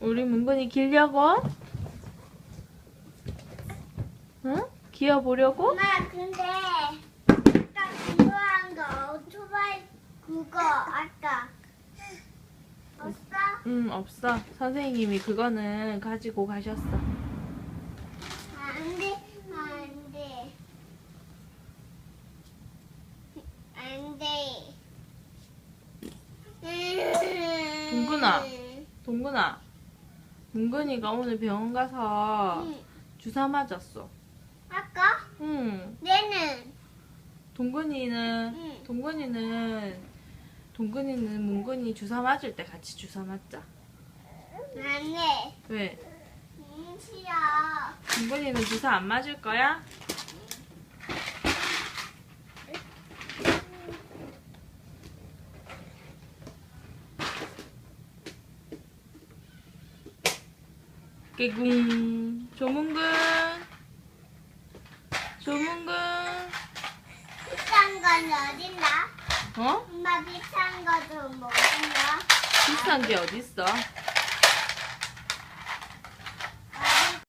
우리 문근이 길려고? 응? 기어보려고? 엄마 근데 아까 궁금한 거 오토바이 그거 아까 없어? 응, 없어. 선생님이 그거는 가지고 가셨어. 안돼 안돼 안돼 동근아. 동근아, 문근이가 오늘 병원 가서 응. 주사 맞았어. 아까 응. 얘는 동근이는 응. 동근이는 동근이는 문근이 주사 맞을 때 같이 주사 맞자. 안돼 왜? 음, 싫어 동근이는 주사 안 맞을 거야? 깨궁 조문근 조문근 비싼 건 어딨나? 어? 엄마 비싼 거도 먹었나? 비싼 게 어딨어?